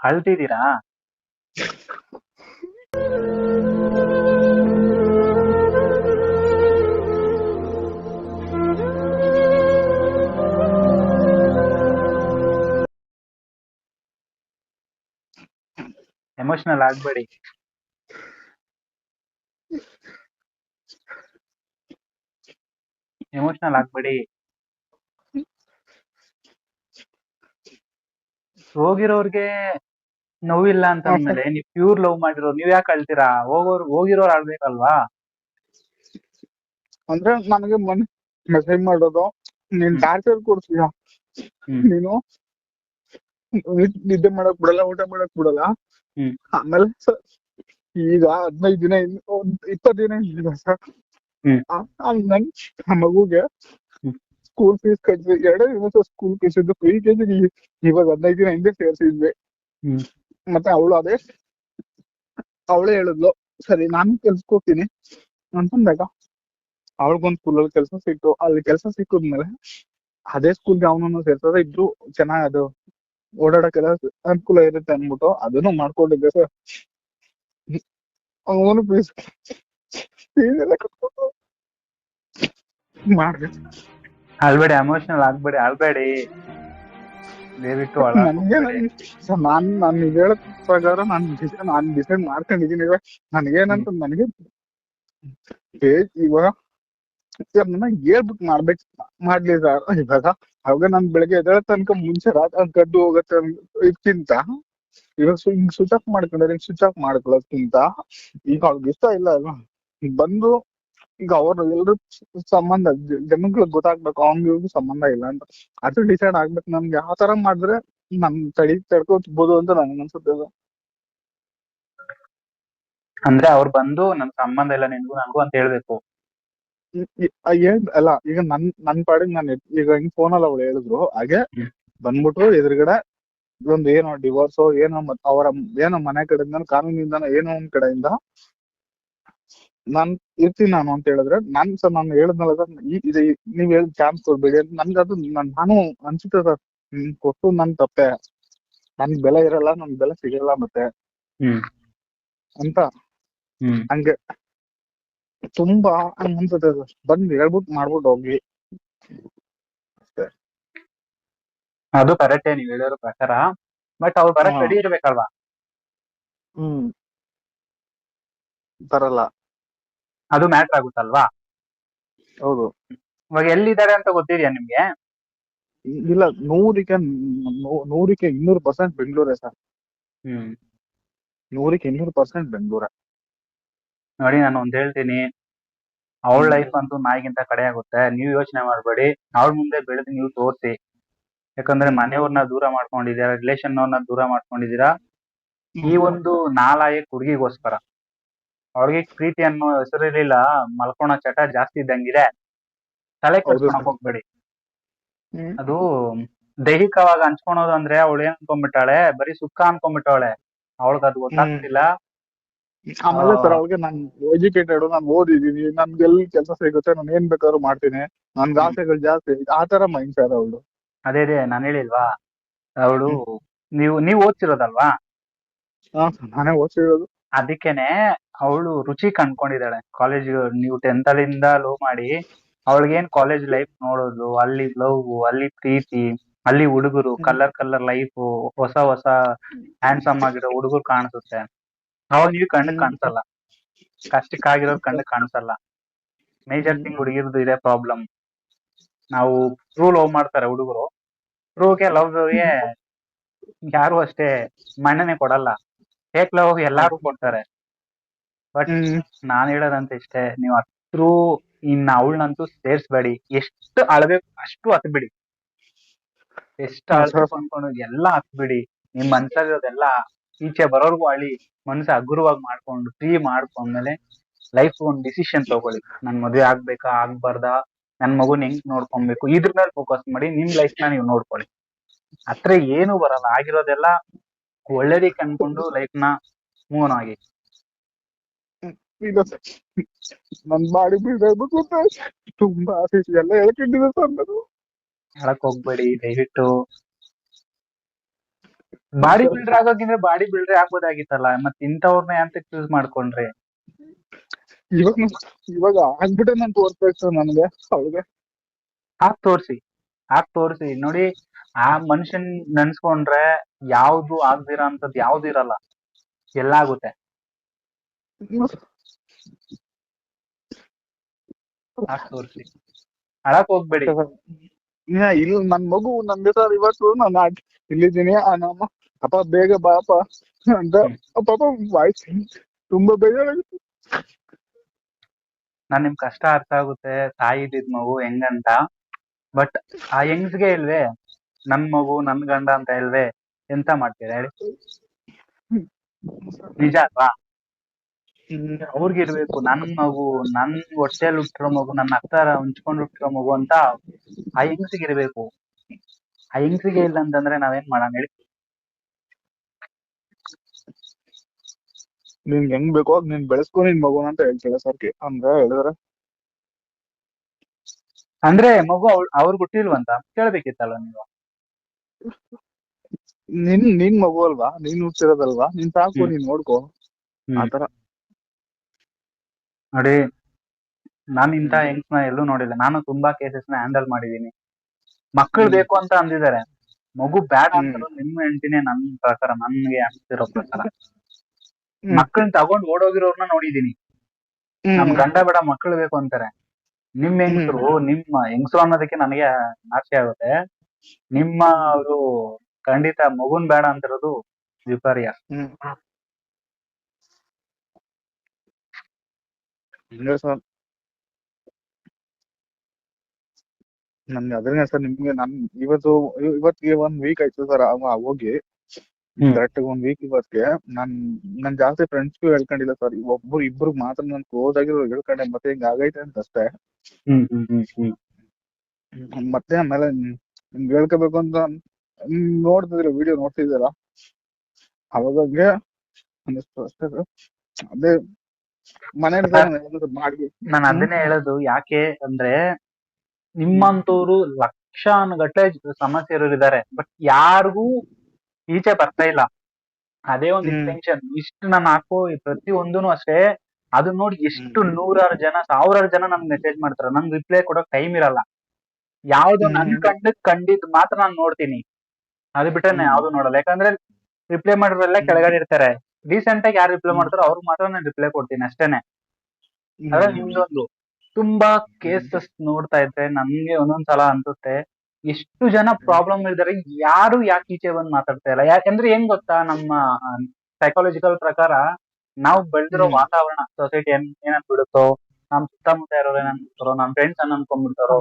ಅಳ್ತಿದ್ದೀರಾ emotional ಆಗ್ಬೇಡಿ. Emotional ಆಗ್ಬೇಡಿ. ಹೋಗಿರೋರ್ಗೆ ನೋವಿಲ್ಲ ಅಂತ ಅಂದ್ಮೇಲೆ ನೀವ್ ಪ್ಯೂರ್ ಲವ್ ಮಾಡಿರೋರು ನೀವ್ ಯಾಕೆ ಅಳ್ತೀರಾ? ಹೋಗೋರ್ ಹೋಗಿರೋರ್ ಆಡ್ಬೇಕಲ್ವಾ? ಅಂದ್ರೆ ನನಗೆ ಮನ್ ಮೆಸೇಜ್ ಮಾಡೋದು ನೀನ್. ಟಾರ್ಚರ್ ಕೊಡ್ತೀಯ? ನೀನು ನಿದ್ದೆ ಮಾಡಕ್ ಬಿಡಲ್ಲ ಊಟ ಮಾಡಕ್ ಬಿಡಲ್ಲ? ಆಮೇಲೆ ಈಗ ಹದಿನೈದು ದಿನ ಇಪ್ಪತ್ತು ದಿನ ಇಲ್ಲ ಸರ್. ಆ ಮಗುಗೆ. ಸ್ಕೂಲ್ ಫೀಸ್ ಕಟ್ಸಿ ಎರಡೇ ದಿವಸ ಸ್ಕೂಲ್ ಫೀಸ್ ಇದ್ದು ಫ್ರೀ ಕೆಜಿ ಇವಾಗ ಹದಿನೈದು ದಿನ ಹಿಂದೆ ಸೇರ್ಸಿದ್ವಿ. ಮತ್ತೆ ಅವಳು ಅದೇ ಅವಳೇ ಹೇಳಿದ್ಲು ಸರಿ ನಾನು ಕೆಲ್ಸಕ್ಕೆ ಹೋಗ್ತೀನಿ. ಅಂತಂದಾಗ ಸ್ಕೂಲ್ ಸ್ಕೂಲಲ್ಲಿ ಕೆಲಸ ಸಿಕ್ತು. ಅಲ್ಲಿ ಕೆಲಸ ಸಿಕ್ಕಿದ್ಮೇಲೆ ಅದೇ ಸ್ಕೂಲ್ಗೆ ಅವನನ್ನು ಸೇರ್ಸೋದ್ರೆ ಇಬ್ರು ಚೆನ್ನಾಗಿ ಅದು ಓಡಾಡಕ್ಕೆಲ್ಲ ಅನುಕೂಲ ಇರುತ್ತೆ ಅನ್ಬಿಟ್ಟು ಅದನ್ನು ಮಾಡ್ಕೊಂಡಿದ್ದೆ ಸರ್ ಅವನು ಫೀಸ್ ಫೀಸ್ ಎಲ್ಲ ಕಟ್ಕೊಂಡು ಮಾಡ್ದೆ. ಅಳ್ಬೇಡಿ ಎಮೋಷನಲ್ ಆಗ್ಬೇಡಿ ಅಲ್ಬೇಡಿ ದಯವಿಟ್ಟು ನನಗೆ ನಾನ್ ನಾನ್ ಹೇಳ ಪ್ರಕಾರ ನಾನ್ ಡಿಸೈಡ್ ನಾನ್ ಡಿಸೈಡ್ ಮಾಡ್ಕೊಂಡಿದೀನಿ ಇವಾಗ. ನನಗೇನಂತ ನನಗೆ ಇವಾಗ ಸರ್ ನನ್ನ ಹೇಳ್ಬಿಟ್ಟು ಮಾಡ್ಬೇಕು ಮಾಡ್ಲಿ ಸರ್. ಇವಾಗ ಅವಾಗ ನಾನ್ ಬೆಳಗ್ಗೆ ಎದ್ದೇಳ ತನಕ ಮುಂಚೆ ರಾತ್ರಿ ಕದ್ದು ಹೋಗತ್ತೆ ಇದಕ್ಕಿಂತ ಇವಾಗ ಹಿಂಗ್ ಸ್ವಿಚ್ ಆಫ್ ಮಾಡ್ಕೊಂಡ್ರೆ ಸ್ವಿಚ್ ಆಫ್ ಮಾಡ್ಕೊಳ್ಳೋದ್ಕಿಂತ ಈಗ ಅವ್ರಿಗೆ ಇಷ್ಟ ಇಲ್ಲ ಅಲ್ವಾ? ಬಂದು ಈಗ ಅವ್ರ ಎಲ್ರು ಸಂಬಂಧ ಜನಗಳಿಗೆ ಗೊತ್ತಾಗ್ಬೇಕು ಅವ್ನಿಗೆ ಸಂಬಂಧ ಇಲ್ಲ ಅಂತ. ಅದು ಡಿಸೈಡ್ ಆಗ್ಬೇಕು. ನಮ್ಗೆ ಯಾವ ತರ ಮಾಡಿದ್ರೆ ನಮ್ ತಡಿ ತಡ್ಕೋಬಹುದು ಅಂತ ನನ್ಗೆ ಅನ್ಸುತ್ತೆ ಅಂದ್ರೆ ಅವ್ರು ಬಂದು ನನ್ ಸಂಬಂಧ ಇಲ್ಲ ನಿನ್ಗೂ ನನಗೂ ಅಂತ ಹೇಳ್ಬೇಕು. ಏನ್ ಅಲ್ಲ ಈಗ ನನ್ ನನ್ ಪಾಡಿಗೆ ನಾನು ಈಗ ಹಿಂಗ್ ಫೋನಲ್ಲಿ ಅವ್ಳು ಹೇಳಿದ್ರು ಹಾಗೆ. ಬಂದ್ಬಿಟ್ಟು ಎದುರುಗಡೆ ಒಂದು ಏನೋ ಡಿವೋರ್ಸ್ ಏನೋ ಅವರ ಏನೋ ಮನೆ ಕಡೆಯಿಂದ ಕಾನೂನಿಂದ ಏನೋ ಒಂದ್ ಕಡೆಯಿಂದ ನಾನ್ ಇರ್ತೀನಿ ನಾನು ಅಂತ ಹೇಳಿದ್ರೆ ನಾನ್ ಸರ್ ನಾನು ಹೇಳದ್ನಲ್ಲ ಸರ್ ಇದು ನೀವ್ ಹೇಳಿದ ಚಾನ್ಸ್ ಕೊಡ್ಬೇಡಿ ಅಂತ. ನನ್ಗೆ ಅದು ನಾನು ಅನ್ಸುತ್ತೆ ಸರ್ ನಿಮ್ ಕೊಟ್ಟು ನನ್ ತಪ್ಪೆ. ನನ್ ಬೆಲೆ ಇರಲ್ಲ ನನ್ ಬೆಲೆ ಸಿಗಲ್ಲ ಮತ್ತೆ. ಅಂತ. ಹಂಗೆ. ತುಂಬಾ ಹಂಗ್ ಅನ್ಸುತ್ತೆ ಸರ್. ಬಂದ್ ಹೇಳ್ಬಿಟ್ ಮಾಡ್ಬಿಟ್ಟು ಹೋಗಿ ಅದು ಕರೆಕ್ಟೇ ನೀವ್ ಹೇಳಿರೋ ಪ್ರಕಾರ. ಬಟ್ ಅವ್ರು ಬರಕ್ ರೆಡಿ ಇರ್ಬೇಕಲ್ವಾ? ಹ್ಮ್. ಬರಲ್ಲ. ಅದು ಮ್ಯಾಟರ್ ಆಗುತ್ತಲ್ವಾ? ಹೌದು. ಇವಾಗ ಎಲ್ಲಿದ್ದಾರೆ ಅಂತ ಗೊತ್ತಿದ್ಯಾ ನಿಮ್ಗೆ? ಇಲ್ಲ ನೂರಕ್ಕೆ ನೂರಕ್ಕೆ ಇನ್ನೂರು ಪರ್ಸೆಂಟ್ ಬೆಂಗಳೂರೇ ಸರ್. ಹ್ಮ್. ನೂರಕ್ಕೆ ಇನ್ನೂರು ಪರ್ಸೆಂಟ್ ಬೆಂಗಳೂರೇ. ನೋಡಿ ನಾನು ಒಂದ್ ಹೇಳ್ತೀನಿ. ಅವಳ ಲೈಫ್ ಅಂತೂ ನಾಯಿಗಿಂತ ಕಡೆ ಆಗುತ್ತೆ. ನೀವು ಯೋಚನೆ ಮಾಡಬೇಡಿ. ಅವಳ ಮುಂದೆ ಬೆಳೆದು ನೀವು ತೋರಿಸಿ. ಯಾಕಂದ್ರೆ. ಮನೆಯವ್ರನ್ನ ದೂರ ಮಾಡ್ಕೊಂಡಿದೀರಾ ರಿಲೇಷನ್ ಅವ್ರನ್ನ ದೂರ ಮಾಡ್ಕೊಂಡಿದೀರಾ ಈ ಒಂದು ನಾಲಾಯಕ್ ಹುಡುಗಿಗೋಸ್ಕರ ಅವಳಿಗೆ ಪ್ರೀತಿ ಅನ್ನೋ ಹೆಸರಿರ್ಲಿಲ್ಲ ಮಲ್ಕೊಳೋ ಚಟ ಜಾಸ್ತಿ ಇದ್ದಂಗಿದೆ. ತಲೆ ಕೆಡ್ಸ್ಕೊಳಕ್ ಹೋಗ್ಬೇಡಿ. ಅದು ದೈಹಿಕವಾಗಿ ಹಂಚ್ಕೊಳೋದು ಅಂದ್ರೆ ಅವಳು ಏನ್ ಅನ್ಕೊಂಡ್ಬಿಟ್ಟಾಳೆ ಬರೀ ಸುಖ ಅನ್ಕೊಂಡ್ಬಿಟ್ಟಾಳೆ ಅವಳಗ್ ಅದು ಗೊತ್ತಾಗ್ತಿಲ್ಲ. ಆಮೇಲೆ. ಸರ್ ಅವಳಿಗೆ ನಾನ್ ಎಜುಕೇಟೆಡ್ ನಾನು ಓದಿದೀನಿ ನನ್ಗೆ ಎಲ್ಲಿ ಕೆಲಸ ಸಿಗುತ್ತೆ ನಾನು ಏನ್ ಬೇಕಾದ್ರೂ ಮಾಡ್ತೀನಿ. ನನ್ಗೆ ಆಸೆಗಳು ಜಾಸ್ತಿ ಆ ತರ ಮೈಂಡ್ ಸರ್ ಅವಳು ಅದೇ ಅದೇ ನಾನು ಹೇಳಿಲ್ವಾ? ಅವಳು ನೀವು ನೀವು ಓದ್ತಿರೋದಲ್ವಾ? ನಾನೇ ಓದ್ತಿರೋದು. ಅದಕ್ಕೇನೆ ಅವಳು ರುಚಿ ಕಂಡ್ಕೊಂಡಿದ್ದಾಳೆ. ಕಾಲೇಜ್ ನೀವು ಟೆಂತ್ ಅಲ್ಲಿಂದ ಲವ್ ಮಾಡಿ ಅವಳಿಗೇನ್ ಕಾಲೇಜ್ ಲೈಫ್ ನೋಡೋದು ಅಲ್ಲಿ ಲವ್ ಅಲ್ಲಿ ಪ್ರೀತಿ ಅಲ್ಲಿ ಹುಡುಗರು ಕಲರ್ ಕಲರ್ ಲೈಫ್ ಹೊಸ ಹೊಸ ಹ್ಯಾಂಡ್ಸಮ್ ಆಗಿರೋ ಹುಡುಗರು ಕಾಣಿಸುತ್ತೆ. ಅವಾಗ ನೀವು ಕಣ್ಣು. ಕಾಣಿಸಲ್ಲ. ಕಷ್ಟಕ್ಕಾಗಿರೋ ಕಣ್ಣು ಕಾಣಿಸಲ್ಲ. ಮೇಜರ್ ಥಿಂಗ್ ಹುಡುಗಿರ್ದು ಇದೆ ಪ್ರಾಬ್ಲಮ್ ನಾವು ಟ್ರೂ ಲವ್ ಮಾಡ್ತಾರೆ ಹುಡುಗರು. ಟ್ರೂಗೆ ಲವ್ಗೆ ಯಾರು ಅಷ್ಟೇ ಮಣ್ಣನೆ ಕೊಡಲ್ಲ. ಫೇಕ್ ಲವ್ ಎಲ್ಲಾರು ಕೊಡ್ತಾರೆ. ಬಟ್ ನಾನ್ ಹೇಳೋದಂತ ಇಷ್ಟೇ ನೀವು ಹತ್ರು ಇನ್ ಅವಳನ್ನಂತೂ ಸೇರ್ಸ್ಬೇಡಿ. ಎಷ್ಟು ಅಳ್ಬೇಕು ಅಷ್ಟು ಹತ್ಬಿಡಿ. ಎಷ್ಟು ಅಳಬೇಕು. ಅನ್ಕೊಂಡು ಎಲ್ಲ ಹತ್ಬಿಡಿ. ನಿಮ್ ಮನ್ಸಲ್ಲಿರೋದೆಲ್ಲ ಈಚೆ ಬರೋರ್ಗು ಅಳಿ ಮನ್ಸ ಹಗುರವಾಗಿ ಮಾಡ್ಕೊಂಡು ಫ್ರೀ ಮಾಡ್ಕೊಂಡ್ಮೇಲೆ ಲೈಫ್ ಒಂದ್ ಡಿಸಿಷನ್ ತಗೊಳ್ಳಿ. ನನ್ ಮದ್ವೆ ಆಗ್ಬೇಕಾ ಆಗ್ಬಾರ್ದ? ನನ್ ಮಗುನ್ ಹೆಂಗ್ ನೋಡ್ಕೊಬೇಕು? ಇದ್ರ ಮೇಲೆ ಫೋಕಸ್ ಮಾಡಿ ನಿಮ್ ಲೈಫ್ನ ನೀವು ನೋಡ್ಕೊಳ್ಳಿ. ಹತ್ರ ಏನು ಬರಲ್ಲ. ಆಗಿರೋದೆಲ್ಲ ಒಳ್ಳೇದಕ್ಕೆ ಅನ್ಕೊಂಡು ಲೈಫ್ನ ಮೂವ್ ಆಗಿ. ಇಲ್ಲ ಸರ್ ನನ್ ಬಾಡಿ ಬಿಡಬೇಕು ಅಂತ ತುಂಬಾ ಆಸೆ. ಎಲ್ಲ ಹೇಳ್ಕೊಂಡಿದೆ ಸರ್ ನಾನು ಹೇಳಕ್ ಹೋಗ್ಬೇಡಿ ದಯವಿಟ್ಟು. ಬಾಡಿ ಬಿಲ್ಡರ್ ಆಗೋಗಿದ್ರೆ ಬಾಡಿ ಬಿಲ್ಡರ್ ಆಗ್ಬೋದಾಗಿತ್ತಲ್ಲ ಮತ್ತೆ ಇಂಥವ್ರನ್ನ ಅಂತ ಚೂಸ್ ಮಾಡ್ಕೊಂಡ್ರಿ? ಇವಾಗ ಇವಾಗ ಆಗ್ಬಿಟ್ಟೆ ನಾನು ತೋರ್ಸ್ಬೇಕು ಸರ್ ನನಗೆ ಅವಳಿಗೆ ಹಾಕ್ ತೋರ್ಸಿ ಹಾಕ್ ತೋರ್ಸಿ. ನೋಡಿ ಆ ಮನುಷ್ಯನ್ ನೆನ್ಸ್ಕೊಂಡ್ರೆ ಯಾವ್ದು ಆಗ್ದಿರ ಅಂತದ್ ಯಾವ್ದು ಇರಲ್ಲ. ಎಲ್ಲ ಆಗುತ್ತೆ. ತೋರ್ಸಿ. ಅಳಕ್ ಹೋಗ್ಬೇಡಿ. ಇಲ್ಲ ನನ್ ಮಗು ನಂಗೆ ಸರ್ ಇವತ್ತು ನಾನು ಇಲ್ಲಿದ್ದೀನಿ ನಮ್ಮ ಅಪ್ಪ ಬೇಗ ಬಾಪ ಅಂತ. ಪಾಪ ವಾಯ್ಸ್ ತುಂಬಾ ಬೇಜಾರಾಗುತ್ತೆ. ನಾನ್ ನಿಮ್ ಕಷ್ಟ ಅರ್ಥ ಆಗುತ್ತೆ. ತಾಯಿ ಇದ್ದಿದ್ ಮಗು ಹೆಂಗಂತ. ಬಟ್ ಆ ಹೆಂಗ್ಸ್ಗೆ ಇಲ್ವೇ? ನನ್ ಮಗು ನನ್ ಗಂಡ ಅಂತ ಇಲ್ವೇ? ಎಂತ ಮಾಡ್ತೀರಾ ಹೇಳಿ? ನಿಜ ಅಲ್ವಾ? ಅವ್ರಿಗಿರ್ಬೇಕು ನನ್ ಮಗು ನನ್ ಹೊಟ್ಟೆಲ್ ಹುಟ್ಟಿರೋ ಮಗು ನನ್ನ ಅಕ್ಕಾರ ಹಂಚ್ಕೊಂಡ್ ಹುಟ್ಟಿರೋ ಮಗು ಅಂತ ಆ ಹೆಂಗ್ಸಿಗೆ ಇರ್ಬೇಕು? ಆ ಹೆಂಗ್ಸಿಗೆ ಇಲ್ಲ ಅಂತಂದ್ರೆ ನಾವೇನ್ ಮಾಡೋಣ ಹೇಳಿ. ನಿನ್ಗೆ ಹೆಂಗ್ ಬೇಕೋ ನಿನ್ ನೀನ್ ಬೆಳೆಸ್ಕೊ ನಿನ್ ಮಗು ಅಂತ ಹೇಳ್ತೀರಾ ಸರ್ ಅಂದ್ರೆ ಹೇಳಿದ್ರೆ? ಅಂದ್ರೆ ಮಗು ಅವ್ರ್ ಅವ್ರಿಗೆ ಹುಟ್ಟಿಲ್ವಂತ? ಕೇಳ್ಬೇಕಿತ್ತಲ್ಲ ನೀವು? ನಿನ್ ನಿನ್ ಮಗು ಅಲ್ವಾ? ನೀನ್ ಹುಟ್ಟಿರೋದಲ್ವಾ? ನಿನ್ ಸಾಕು ನೀನ್ ನೋಡ್ಕೋ. ಆತರ ನೋಡಿ ನಾನ್ ಇಂತ ಹೆಂಗ್ಸ್ನ ಎಲ್ಲೂ ನೋಡಿಲ್ಲ. ನಾನು ತುಂಬಾ ಕೇಸಸ್ನ ಹ್ಯಾಂಡಲ್ ಮಾಡಿದೀನಿ ಮಕ್ಕಳು ಬೇಕು ಅಂತ ಅಂದಿದ್ದಾರೆ. ಮಗು ಬ್ಯಾಡ ಅಂತ ನಿಮ್ಮ ಹೆಂಡತಿನೇ ನನ್ ಪ್ರಕಾರ ನನ್ಗೆ ಅನ್ಸ್ತಿರೋ ಪ್ರಕಾರ. ಮಕ್ಕಳನ್ನ ತಗೊಂಡ್ ಓಡೋಗಿರೋರ್ನ ನೋಡಿದೀನಿ ನಮ್. ಗಂಡ ಬೇಡ ಮಕ್ಕಳು ಬೇಕು ಅಂತಾರೆ. ನಿಮ್ ಹೆಂಗಸರು ನಿಮ್ಮ ಹೆಂಗಸರು ಅನ್ನೋದಕ್ಕೆ ನನಗೆ ನಾಚಿಕೆ ಆಗುತ್ತೆ. ನಿಮ್ಮ ಅವರು ಖಂಡಿತ ಮಗುನ್ ಬೇಡ ಅಂತಿರೋದು ವಿಪರ್ಯ. ಹಿಂಗೆ ಸರ್ ನನ್ಗೆ ಅದ್ರನೇ ಸರ್ ನಿಮ್ಗೆ ನನ್ ಇವತ್ತು ಇವ- ಇವತ್ತಿಗೆ ಒಂದ್ ವೀಕ್ ಆಯ್ತು ಸರ್ ಹೋಗಿ ಹ್ಮ್. ಕರೆಕ್ಟ್ ಒಂದ್ ವೀಕ್ ಇವತ್ತಿಗೆ ನಾನ್ ನನ್ ಜಾಸ್ತಿ ಫ್ರೆಂಡ್ಸ್ಗೂ ಹೇಳ್ಕೊಂಡಿಲ್ಲ ಸರ್ ಒಬ್ರು ಇಬ್ರು ಮಾತ್ರ ನನ್ ಕ್ಲೋಸ್ ಆಗಿರೋ ಹೇಳ್ಕೊಂಡೆ ಮತ್ತೆ ಹಿಂಗ್ ಆಗೈತೆ ಅಂತ ಅಷ್ಟೇ. ಮತ್ತೆ ಆಮೇಲೆ ನಿಮ್ಗೆ ಹೇಳ್ಕೋಬೇಕು ಅಂತ ನೋಡ್ತಿದ್ರ ವಿಡಿಯೋ ನೋಡ್ತಿದ್ದೀರಾ ಅವಾಗ ಹಂಗೆ ಅಷ್ಟೇ ಸರ್ ಅದೇ ನಾನ್ ಅದನ್ನೇ ಹೇಳೋದು. ಯಾಕೆ ಅಂದ್ರೆ ನಿಮ್ಮಂತವ್ರು ಲಕ್ಷಾನುಗಟ್ಲೆ ಸಮಸ್ಯೆ ಇರೋರಿದ್ದಾರೆ ಇದಾರೆ. ಬಟ್ ಯಾರಿಗೂ ಈಚೆ ಬರ್ತಾ ಇಲ್ಲ. ಅದೇ ಒಂದು ಟೆನ್ಷನ್ ಇಷ್ಟು ನಾನು ಹಾಕೋ ಪ್ರತಿ ಒಂದೂನು ಅಷ್ಟೇ. ಅದನ್ನ ನೋಡಿ ಎಷ್ಟು. ನೂರಾರು ಜನ ಸಾವಿರಾರು ಜನ ನನ್ಗೆ ಮೆಸೇಜ್ ಮಾಡ್ತಾರೆ. ನಂಗೆ ರಿಪ್ಲೈ ಕೊಡೋಕ್ ಟೈಮ್ ಇರಲ್ಲ. ಯಾವ್ದು ನನ್. ಕಂಡಕ್ ಕಂಡಿದ್ ಮಾತ್ರ ನಾನು ನೋಡ್ತೀನಿ. ಅದು ಬಿಟ್ರೆ. ಯಾವ್ದು ನೋಡಲ್ಲ. ಯಾಕಂದ್ರೆ ರಿಪ್ಲೈ ಮಾಡಿರೋರೆಲ್ಲ ಕೆಳಗಡೆ ಇರ್ತಾರೆ. ರೀಸೆಂಟ್ ಆಗಿ ಯಾರು ರಿಪ್ಲೈ. ಮಾಡ್ತಾರೋ ಅವ್ರಿಗೆ ಮಾತ್ರ ನಾನು ರಿಪ್ಲೈ ಕೊಡ್ತೀನಿ ಅಷ್ಟೇನೆ. ಅದ್ರ ನಿಮ್ದೊಂದು ತುಂಬಾ ಕೇಸಸ್ ನೋಡ್ತಾ ಇದ್ರೆ ನಮ್ಗೆ ಒಂದೊಂದ್ಸಲ ಅನ್ಸುತ್ತೆ ಎಷ್ಟು ಜನ ಪ್ರಾಬ್ಲಮ್ ಇದ್ದಾರೆ ಯಾರು ಯಾಕೆ ಈಚೆ ಬಂದ್ ಮಾತಾಡ್ತಾ ಇಲ್ಲ. ಯಾಕಂದ್ರೆ ಏನ್ ಗೊತ್ತಾ ನಮ್ಮ ಸೈಕಾಲಜಿಕಲ್ ಪ್ರಕಾರ ನಾವು ಬೆಳೆದಿರೋ ವಾತಾವರಣ ಸೊಸೈಟಿ ಏನ್ ಬಿಡುತ್ತೋ ನಮ್ ಸುತ್ತಮುತ್ತ ಇರೋರು ಏನ್ ಅನ್ಬಿಡ್ತಾರೋ ನಮ್ ಫ್ರೆಂಡ್ಸ್ ಅನ್ನ ಅನ್ಕೊಂಡ್ಬಿಡ್ತಾರೋ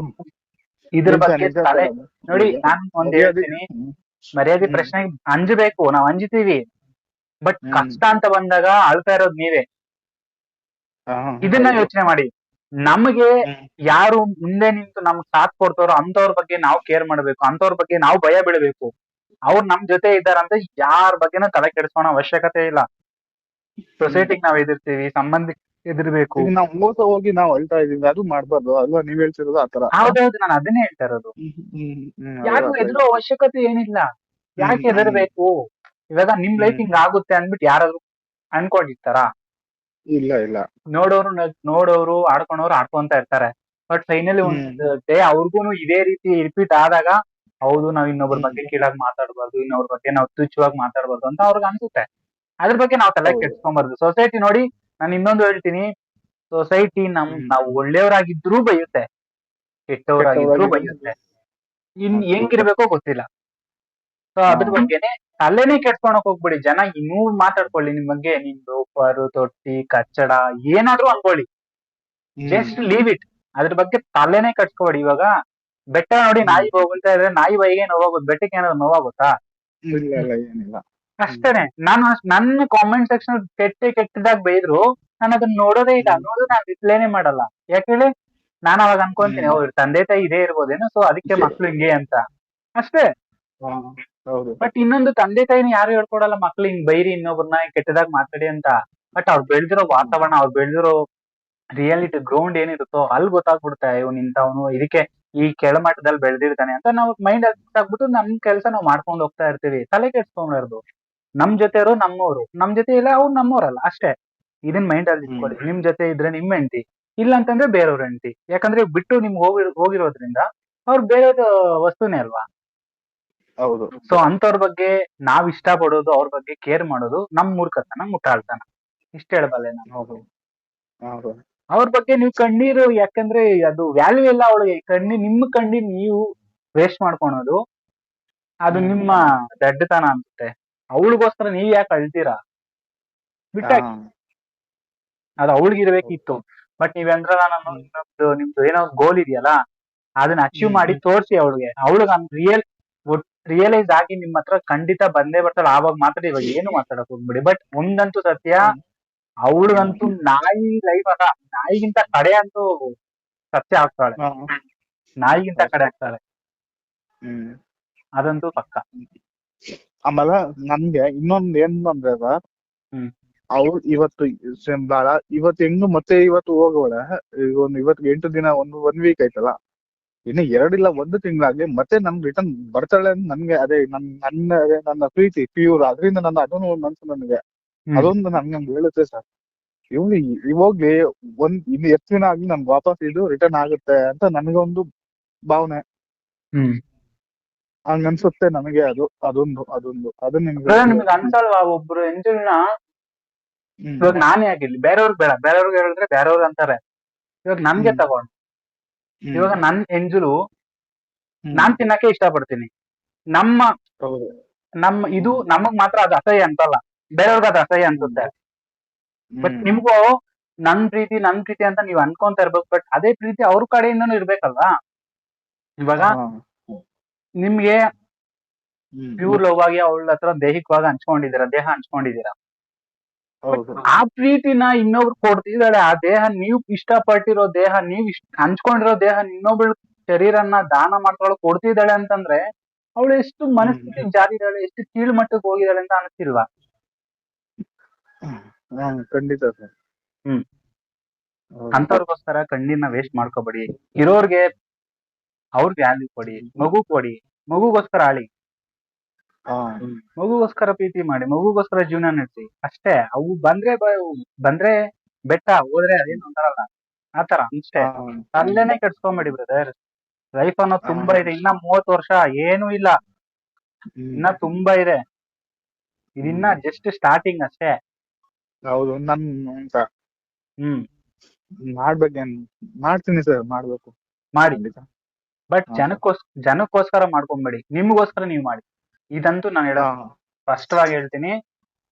ಇದ್ರ ಬಗ್ಗೆ ತಲೆ ನೋಡಿ. ನಾನ್ ಒಂದ್ ಹೇಳ್ತೀನಿ ಮರ್ಯಾದೆ ಪ್ರಶ್ನೆ ಪ್ರಶ್ನೆಗೆ ಅಂಜಬೇಕು ನಾವ್ ಅಂಜುತ್ತೀವಿ. ಬಟ್ ಕಷ್ಟ ಅಂತ ಬಂದಾಗ ಅಳ್ತಾ ಇರೋದ್ ನೀವೇ. ಇದನ್ನ ಯೋಚನೆ ಮಾಡಿ. ನಮಗೆ ಯಾರು ಮುಂದೆ ನಿಂತು ನಮ್ಗ್ ಸಾಥ್ ಕೊಡ್ತಾರೋ ಅಂತವ್ರ ಬಗ್ಗೆ ನಾವು ಕೇರ್ ಮಾಡ್ಬೇಕು ಅಂತವ್ರ ಬಗ್ಗೆ ನಾವು ಭಯ ಬೀಳ್ಬೇಕು. ಅವ್ರು ನಮ್ ಜೊತೆ ಇದ್ದಾರಂತ ಯಾರ ಬಗ್ಗೆನೂ ತಲೆ ಕೆಡಿಸ್ಕೋಣ ಅವಶ್ಯಕತೆ ಇಲ್ಲ. ಸೊಸೈಟಿಗ್ ನಾವ್ ಎದಿರ್ತೀವಿ ಸಂಬಂಧಿಕ ಎದಿರ್ಬೇಕು. ನಾವು ಮೋಸ ಹೋಗಿ ನಾವ್ ಅಳ್ತಾ ಇದೀವಿ ಅದು ಮಾಡ್ಬಾರ್ದು ಅಲ್ವಾ? ನೀವ್ ಹೇಳ್ತಿರೋದು ಆತರ ಹೌದೌದು ನಾನು ಅದನ್ನೇ ಹೇಳ್ತಾ ಇರೋದು. ಯಾರು ಎದುರು ಅವಶ್ಯಕತೆ ಏನಿಲ್ಲ. ಯಾಕೆ. ಎದರ್ಬೇಕು ಇವಾಗ ನಿಮ್ ಲೈಫ್ ಹಿಂಗ ಆಗುತ್ತೆ ಅಂದ್ಬಿಟ್ಟು ಯಾರಾದ್ರೂ ಅನ್ಕೊಂಡಿರ್ತಾರ? ಇಲ್ಲ ಇಲ್ಲ. ನೋಡೋರು ನೋಡೋರು ಆಡ್ಕೊಂಡವ್ರು ಆಡ್ಕೊಂತ ಇರ್ತಾರೆ. ಬಟ್ ಫೈನಲಿ ಒಂದು ಡೇ ಅವ್ರಿಗೂನು ಇದೇ ರೀತಿ ರಿಪೀಟ್ ಆದಾಗ ಹೌದು ನಾವ್ ಇನ್ನೊಬ್ರ ಬಗ್ಗೆ ಕೀಳಾಗಿ ಮಾತಾಡ್ಬಾರ್ದು ಇನ್ನೊಬ್ರ ಬಗ್ಗೆ ನಾವು ತುಚ್ಛವಾಗಿ ಮಾತಾಡ್ಬಾರ್ದು ಅಂತ ಅವ್ರಿಗೆ ಅನ್ಸುತ್ತೆ. ಅದ್ರ ಬಗ್ಗೆ ನಾವು ತಲೆ. ಕೆಡ್ಸ್ಕೊಂಬಾರ್ದು. ಸೊಸೈಟಿ ನೋಡಿ ನಾನು ಇನ್ನೊಂದು ಹೇಳ್ತೀನಿ. ಸೊಸೈಟಿ ನಮ್. ನಾವು ಒಳ್ಳೆಯವರಾಗಿದ್ರು ಬೈಯುತ್ತೆ. ಕೆಟ್ಟವರಾಗಿದ್ರು ಬೈಯುತ್ತೆ. ಇನ್. ಹೆಂಗಿರ್ಬೇಕೋ ಗೊತ್ತಿಲ್ಲ. ಸೊ ಅದ್ರ. ಬಗ್ಗೆನೆ ತಲೆನೇ ಕೆಡ್ಸ್ಕೊಳಕ್ ಹೋಗ್ಬಿಡಿ. ಜನ ಇನ್ನೂ ಮಾತಾಡ್ಕೊಳ್ಳಿ ನಿಮ್ ಬಗ್ಗೆ ನಿಮ್ ಲೋಪರು ತೊಟ್ಟಿ ಕಚ್ಚಡ ಏನಾದ್ರೂ ಅನ್ಕೊಳ್ಳಿ. ಜಸ್ಟ್ ಲೀವ್ ಇಟ್ ಅದ್ರ ಬಗ್ಗೆ ತಲೆನೇ ಕಟ್ಸ್ಕೊಬೇಡಿ ಇವಾಗ ಬೆಟ್ಟ ನೋಡಿ ನಾಯಿ ಹೋಗ್ತಾ ಇದ್ರೆ ನಾಯಿ ಬೈಗೆ ನೋವಾಗುತ್ತೆ ಬೆಟ್ಟಕ್ಕೆ ಏನಾದ್ರು ನೋವಾಗುತ್ತಾ? ಏನಿಲ್ಲ. ಅಷ್ಟೇನೆ. ನಾನು ನನ್ನ ಕಾಮೆಂಟ್ ಸೆಕ್ಷನ್ ಕೆಟ್ಟ ಕೆಟ್ಟದಾಗ ಬೈದ್ರು. ನಾನು ಅದನ್ನ ನೋಡೋದೇ ಇಲ್ಲ. ಅನ್ನೋದು ನಾನು ರಿಪ್ಲೈನೇ ಮಾಡಲ್ಲ. ಯಾಕೆ ಹೇಳಿ? ನಾನು ಅವಾಗ ಅನ್ಕೊಂತೀನಿ. ಅವ್ರ ತಂದೆ ತಾಯಿ ಇದೇ ಇರ್ಬೋದೇನು ಸೊ ಅದಕ್ಕೆ ಮಕ್ಳು ಹಿಂಗೆ ಅಂತ. ಅಷ್ಟೇ. ಹೌದು. ಬಟ್ ಇನ್ನೊಂದು ತಂದೆ ತಾಯಿನ ಯಾರು ಹೇಳ್ಕೊಡಲ್ಲ ಮಕ್ಳು ಹಿಂಗ್ ಬೈರಿ ಇನ್ನೊಬ್ರನ್ನ ಕೆಟ್ಟದಾಗ ಮಾತಾಡಿ ಅಂತ. ಬಟ್ ಅವ್ರು ಬೆಳ್ದಿರೋ ವಾತಾವರಣ ಅವ್ರು ಬೆಳ್ದಿರೋ ರಿಯಾಲಿಟಿ ಗ್ರೌಂಡ್ ಏನಿರುತ್ತೋ ಅಲ್ಲಿ ಗೊತ್ತಾಗ್ಬಿಡುತ್ತೆ ಇವ್ನು ಇಂಥವ್ನು ಇದಕ್ಕೆ ಈ ಕೆಳಮಟ್ಟದಲ್ಲಿ ಬೆಳೆದಿರ್ತಾನೆ ಅಂತ ನಾವು ಮೈಂಡ್ ಆಗ್ಬಿಟ್ಟು ನಮ್ ಕೆಲಸ ನಾವು ಮಾಡ್ಕೊಂಡು ಹೋಗ್ತಾ ಇರ್ತೀವಿ. ತಲೆ ಕೆಡ್ಸ್ಕೊಂಬಾರ್ದು ನಮ್ ಜೊತೆ ಇರೋ ನಮ್ಮವ್ರು. ನಮ್ ಜೊತೆ ಇಲ್ಲ ಅವ್ರು ನಮ್ಮವರಲ್ಲ ಅಷ್ಟೇ. ಇದನ್ ಮೈಂಡ್ ಅಲ್ಲಿ ಇಟ್ಕೊಳ್ಳಿ. ನಿಮ್ ಜೊತೆ ಇದ್ರೆ ನಿಮ್ ಹೆಂಡತಿ ಇಲ್ಲ ಅಂತಂದ್ರೆ ಬೇರೆಯವ್ರ ಹೆಂಡತಿ. ಯಾಕಂದ್ರೆ ಬಿಟ್ಟು ನಿಮ್ಗೆ ಹೋಗಿ ಹೋಗಿರೋದ್ರಿಂದ ಅವ್ರು ಬೇರೆಯವ್ರ ವಸ್ತುನೇ ಅಲ್ವಾ? ಹೌದು. ಸೊ ಅಂತವ್ರ ಬಗ್ಗೆ ನಾವ್ ಇಷ್ಟ ಪಡೋದು ಅವ್ರ ಬಗ್ಗೆ ಕೇರ್ ಮಾಡೋದು ನಮ್ ಮೂರ್ಖತನ ಮುಟ್ಟಾಳ್ತನ ಇಷ್ಟ ಹೇಳಬಲ್ಲೆ ನಾನು. ಹೌದು. ಹೌದು. ಅವ್ರ ಬಗ್ಗೆ ನೀವು ಕಣ್ಣೀರು ಯಾಕಂದ್ರೆ ಅದು ವ್ಯಾಲ್ಯೂ ಇಲ್ಲ ಅವಳಿಗೆ ಕಣ್ಣಿ ನಿಮ್ಮ ಕಣ್ಣೀರ್ ನೀವು ವೇಸ್ಟ್ ಮಾಡ್ಕೊಳೋದು ಅದು ನಿಮ್ಮ ದಡ್ಡತನ ಅನ್ಸುತ್ತೆ. ಅವಳಿಗೋಸ್ಕರ ನೀವ್ ಯಾಕೆ ಅಳ್ತೀರಾ? ಬಿಟ್ಟಾಕಿ. ಅದು ಅವಳಿಗಿರ್ಬೇಕಿತ್ತು ಬಟ್ ನೀವೆಂದ್ರಲ್ಲ ನಾನು ನಿಮ್ದು ನಿಮ್ದು ಏನೋ ಗೋಲ್ ಇದೆಯಲ್ಲ ಅದನ್ನ ಅಚೀವ್ ಮಾಡಿ ತೋರ್ಸಿ ಅವಳಿಗೆ. ಅವಳಿಗೆ ರಿಯಲ್ ರಿಯಲೈಸ್ ಆಗಿ ನಿಮ್ ಹತ್ರ ಖಂಡಿತ ಬಂದೇ ಬರ್ತಾಳೆ ಆವಾಗ ಮಾತ್ರ ಇವಾಗ ಏನು ಮಾತಾಡಕ್ ಹೋಗ್ಬಿಡಿ. ಬಟ್ ಒಂದಂತೂ ಸತ್ಯ ಅವಳಿಗಂತೂ ನಾಯಿ ಲೈಫ್ ಅದ ನಾಯಿಗಿಂತ ಕಡೆ ಅಂತೂ ಸತ್ಯ ಆಗ್ತಾಳೆ. ನಾಯಿಗಿಂತ ಕಡೆ ಆಗ್ತಾಳೆ. ಹ್ಮ್. ಅದಂತೂ ಪಕ್ಕ. ಆಮೇಲೆ ನನ್ಗೆ ಇನ್ನೊಂದ್ ಏನ್ ಅಂದ್ರೆ. ಅವ್ಳು ಇವತ್ತು ಇವತ್ತು ಹೆಂಗು ಮತ್ತೆ ಇವತ್ತು ಹೋಗೋಳ. ಈಗ ಒಂದು ಇವತ್ತು ಎಂಟು ದಿನ ಒಂದು ಒನ್ ವೀಕ್ ಆಯ್ತಲ್ಲ. ಇನ್ನು ಎರಡಿಲ್ಲ ಒಂದು ತಿಂಗಳಾಗ್ಲಿ ಮತ್ತೆ ನನ್ ರಿಟರ್ನ್ ಬರ್ತಾಳೆ ಅಂತ ನನ್ಗೆ ಅದೇ ನನ್ ನನ್ನ ಅದೇ ನನ್ನ ಪ್ರೀತಿ ಪ್ಯೂರ್ ಅದರಿಂದ ನನ್ನ ಅದೊಂದು ಒಂದ್ ಮನ್ಸು ನನಗೆ. ಅದೊಂದು ನನ್ಗೆ ಹಂಗ್ ಹೇಳುತ್ತೆ ಸರ್. ಇವ್ಳು ಇವಾಗ್ಲಿ ಒಂದ್ ಇನ್ನು ಎಷ್ಟು ದಿನ ಆಗ್ಲಿ ನನ್ಗೆ ವಾಪಸ್ ಇದು ರಿಟರ್ನ್ ಆಗುತ್ತೆ ಅಂತ ನನಗೊಂದು ಭಾವನೆ. ಹ್ಮ್. ಹಂಗ ಅನ್ಸುತ್ತೆ ನನಗೆ ಅದು ಅದೊಂದು ಅದೊಂದು. ಅದು ನಿಮ್ಗೆ ಅನ್ಸಲ್ವಾ ಒಬ್ರು ಎಂಜಿನ. ಇವಾಗ ನಾನೇ ಆಗಿರ್ಲಿ ಬೇರೆಯವ್ರಿಗೆ ಬೇಡ. ಬೇರೆಯವ್ರಿಗೆ ಹೇಳಿದ್ರೆ ಬೇರೆಯವ್ರು ಅಂತಾರೆ. ಇವಾಗ ನನ್ಗೆ ತಗೊಂಡ್. ಇವಾಗ ನನ್ ಎಂಜಲು. ನಾನ್ ತಿನ್ನಕ್ಕೆ ಇಷ್ಟಪಡ್ತೀನಿ. ನಮ್ಮ ಹೌದು. ನಮ್ಮ ಇದು ನಮಗ್ ಮಾತ್ರ ಅದು ಅಸಹ್ಯ ಅಂತಲ್ಲ. ಬೇರೆಯವ್ರಿಗೆ ಅದು ಅಸಹ್ಯ ಅನ್ಸುತ್ತೆ. ಬಟ್. ನಿಮ್ಗೂ ನನ್ ಪ್ರೀತಿ ನನ್ ಪ್ರೀತಿ ಅಂತ ನೀವ್ ಅನ್ಕೊಂತ ಇರ್ಬೇಕು. ಬಟ್ ಅದೇ ಪ್ರೀತಿ ಅವ್ರ ಕಡೆಯಿಂದನೂ ಇರ್ಬೇಕಲ್ವಾ? ಇವಾಗ. ನಿಮ್ಗೆ ಪ್ಯೂರ್ ಲವ್ ಆಗಿ ಅವಳ ಹತ್ರ ದೈಹಿಕವಾಗಿ ಹಂಚ್ಕೊಂಡಿದ್ದೀರಾ ದೇಹ ಹಂಚ್ಕೊಂಡಿದ್ದೀರಾ? ಹೌದು ಆ ಪ್ರೀತಿನ ಇನ್ನೊಬ್ರು ಕೊಡ್ತಿದ್ದಾಳೆ ಆ ದೇಹ ನೀವ್ ಇಷ್ಟಪಟ್ಟಿರೋ ದೇಹ ನೀವ್ ಇಷ್ಟ ಹಂಚ್ಕೊಂಡಿರೋ ದೇಹ ಇನ್ನೊಬ್ಳ ಶರೀರನ್ನ ದಾನ ಮಾಡ್ಕೊಳ್ಳೋ ಕೊಡ್ತಿದ್ದಾಳೆ ಅಂತಂದ್ರೆ ಅವಳು ಎಷ್ಟು ಮನಸ್ಥಿತಿ ಜಾರಿದಾಳೆ ಎಷ್ಟು ಕೀಳು ಮಟ್ಟಕ್ಕೆ ಹೋಗಿದ್ದಾಳೆ ಅಂತ ಅನಿಸ್ತಿಲ್ವಾ ಖಂಡಿತ ಸರ್. ಹ್ಮ್. ಅಂತವ್ರಿಗೋಸ್ಕರ ಕಣ್ಣೀರ್ನ ವೇಸ್ಟ್ ಮಾಡ್ಕೋಬೇಡಿ. ಇರೋರ್ಗೆ ಅವ್ರಿಗೆ ವ್ಯಾಲ್ಯೂ ಕೊಡಿ ಮಗು ಕೊಡಿ ಮಗುಗೋಸ್ಕರ ಆಳಿ. ಮಗುಗೋಸ್ಕರ ಪ್ರೀತಿ ಮಾಡಿ ಮಗುಗೋಸ್ಕರ ಜೀವನ ನಡೆಸಿ. ಅಷ್ಟೇ ಅವು ಬಂದ್ರೆ ಬಂದ್ರೆ ಬೆಟ್ಟ ಹೋದ್ರೆ ಅದೇನು ಅಂತಾರಲ್ಲ ಆತರ ಅಷ್ಟೇ. ಅಲ್ಲೇನೆ ಕೆಡ್ಸ್ಕೊಂಬೇಡಿ ಬ್ರದರ್ ಲೈಫ್ ಅನ್ನೋದು ತುಂಬಾ ಇದೆ. ಇನ್ನ ಮೂವತ್ ವರ್ಷ ಏನು ಇಲ್ಲ. ಇನ್ನ ತುಂಬಾ ಇದೆ. ಇದಿನ್ನ ಜಸ್ಟ್ ಸ್ಟಾರ್ಟಿಂಗ್ ಅಷ್ಟೇ. ಹೌದು ನನ್ ಹ್ಮ್. ಮಾಡ್ಬೇಕೇನ್ ಮಾಡ್ತೀನಿ ಸರ್ ಮಾಡ್ಬೇಕು. ಮಾಡಿ. ಬಟ್. ಜನಕ್ಕೋಸ್ ಜನಕ್ಕೋಸ್ಕರ ಮಾಡ್ಕೊಂಬೇಡಿ. ನಿಮ್ಗೋಸ್ಕರ ನೀವು ಮಾಡಿ. ಇದಂತೂ ನಾನು ಹೇಳೋ ಸ್ಪಷ್ಟವಾಗಿ ಹೇಳ್ತೀನಿ.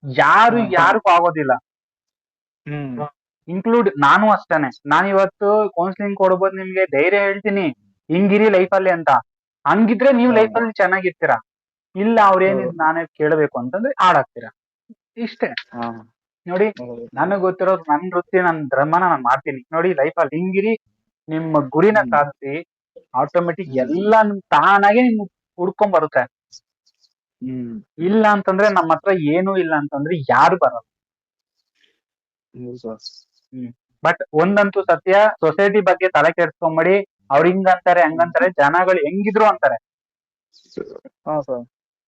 ಯಾರು ಯಾರಿಗೂ ಆಗೋದಿಲ್ಲ. ಹ್ಮ್. ಇನ್ಕ್ಲೂಡ್ ನಾನು ಅಷ್ಟೇನೆ. ನಾನು ಇವತ್ತು ಕೌನ್ಸಿಲಿಂಗ್ ಕೊಡ್ಬೋದು ನಿಮ್ಗೆ ಧೈರ್ಯ ಹೇಳ್ತೀನಿ. ಹಿಂಗಿರಿ ಲೈಫ್ ಅಲ್ಲಿ ಅಂತ. ಹಂಗಿದ್ರೆ ನೀವು. ಲೈಫ್ ಅಲ್ಲಿ ಚೆನ್ನಾಗಿರ್ತೀರಾ? ಇಲ್ಲ ಅವ್ರೇನ್. ನಾನೇ ಕೇಳಬೇಕು ಅಂತಂದ್ರೆ ಹಾಳಾಗ್ತೀರಾ ಇಷ್ಟೇ. ನೋಡಿ. ನನಗ್ ಗೊತ್ತಿರೋದು ನನ್ ವೃತ್ತಿ ನನ್ ಧರ್ಮನ ನಾನು ಮಾಡ್ತೀನಿ. ನೋಡಿ ಲೈಫ್ ಅಲ್ಲಿ ಹಿಂಗಿರಿ ನಿಮ್ಮ ಗುರಿನ. ಸಾಧಿಸಿ ಆಟೋಮೆಟಿಕ್ ಎಲ್ಲಾ ಎಲ್ಲ ನಿಮ್ ತಾನಾಗೆ ನಿಮ್ ಹುಡ್ಕೊಂಡ್ ಬರುತ್ತೆ. ಹ್ಮ್. ಇಲ್ಲ ಅಂತಂದ್ರೆ ನಮ್ಮ ಹತ್ರ ಏನು ಇಲ್ಲ ಅಂತಂದ್ರೆ ಯಾರು ಬರಲ್ಲ. ಬಟ್ ಒಂದಂತೂ ಸತ್ಯ ಸೊಸೈಟಿ ಬಗ್ಗೆ ತಲೆ ಕೆಡ್ಸ್ಕೊಂಬೇಡಿ ಅವ್ರ ಹಿಂಗಂತಾರೆ ಹಂಗಂತಾರೆ ಜನಗಳು ಹೆಂಗಿದ್ರು ಅಂತಾರೆ.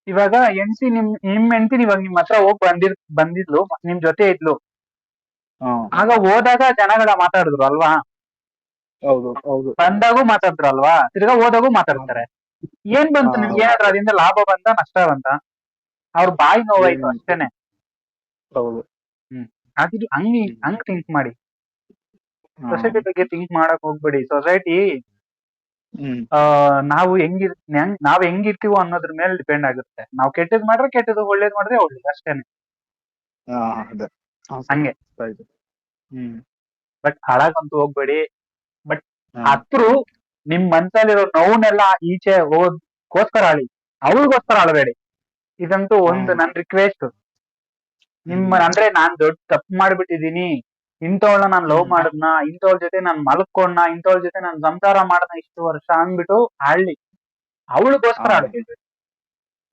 ಇವಾಗ ಹೆಂಡತಿ ನಿಮ್ ನಿಮ್ ಹೆಂಡತಿ ಇವಾಗ ನಿಮ್ ಹತ್ರ ಹೋಗ್ ಬಂದಿರ್ ಬಂದಿದ್ಲು ನಿಮ್ ಜೊತೆ ಇದ್ಲು. ಆಗ ಹೋದಾಗ ಜನಗಳ ಮಾತಾಡಿದ್ರು ಅಲ್ವಾ? ಹೌದು ಹೌದು. ಬಂದಾಗೂ ಮಾತಾಡಿದ್ರು ಅಲ್ವಾ ತಿರ್ಗಾ ಹೋದಾಗೂ ಮಾತಾಡ್ತಾರೆ. ಏನ್ ಬಂತು. ನಿಮ್ಗೆ? ಏನಾದ್ರು ಅದರಿಂದ ಲಾಭ ಬಂತ ನಷ್ಟ ಬಂತ ಅವ್ರ ಬಾಯಿ ನೋವಾಯ್ತು ಅಷ್ಟೇನೆ. ಹೌದು. ಅದಿದು ಹಂಗ್ ಹಂಗ್ ಥಿಂಕ್ ಮಾಡಿ. ಸೊಸೈಟಿ ಬಗ್ಗೆ ಥಿಂಕ್ ಮಾಡಕ್ ಹೋಗ್ಬೇಡಿ. Society hmm. ನಾವು ಹೆಂಗಿರ್ ಹೆಂಗ್ ನಾವ್ ಹೆಂಗಿರ್ತೀವೋ ಅನ್ನೋದ್ರ ಮೇಲೆ ಡಿಪೆಂಡ್ ಆಗುತ್ತೆ. ನಾವ್ ಕೆಟ್ಟದ್ ಮಾಡ್ರೆ ಕೆಟ್ಟದ್ದು ಒಳ್ಳೇದ್ ಮಾಡಿದ್ರೆ ಒಳ್ಳೇದು ಅಷ್ಟೇನೆ. ಹಂಗೆ. ಹ್ಮ್. ಬಟ್ ಹಾಳಾಗಂತೂ ಹೋಗ್ಬೇಡಿ. ಬಟ್ ಹತ್ರು ನಿಮ್ ಮನಸಲ್ಲಿರೋ ನೋವನ್ನೆಲ್ಲ ಈಚೆ ಹೋದ್ಕೋಸ್ಕರ ಆಳಿ ಅವ್ರಿಗೋಸ್ಕರ ಆಳಬೇಡಿ ಇದಂತೂ ಒಂದು. ನನ್ ರಿಕ್ವೆಸ್ಟ್ ನಿಮ್ಮ ಅಂದ್ರೆ ನಾನ್ ದೊಡ್ಡ ತಪ್ಪು ಮಾಡ್ಬಿಟ್ಟಿದೀನಿ ಇಂಥವಳನ್ನ ನಾನ್ ಲವ್ ಮಾಡಿದ್ನಾ ಇಂಥವ್ಳ ಜೊತೆ ನಾನ್ ಮಲ್ಕೊಂಡ್ನ ಇಂಥವ್ಳ ಜೊತೆ ನಾನ್ ಸಂಸಾರ ಮಾಡದ್ನ ಇಷ್ಟು ವರ್ಷ ಅಂದ್ಬಿಟ್ಟು ಆಳ್ಲಿ ಅವಳಿಗೋಸ್ಕರ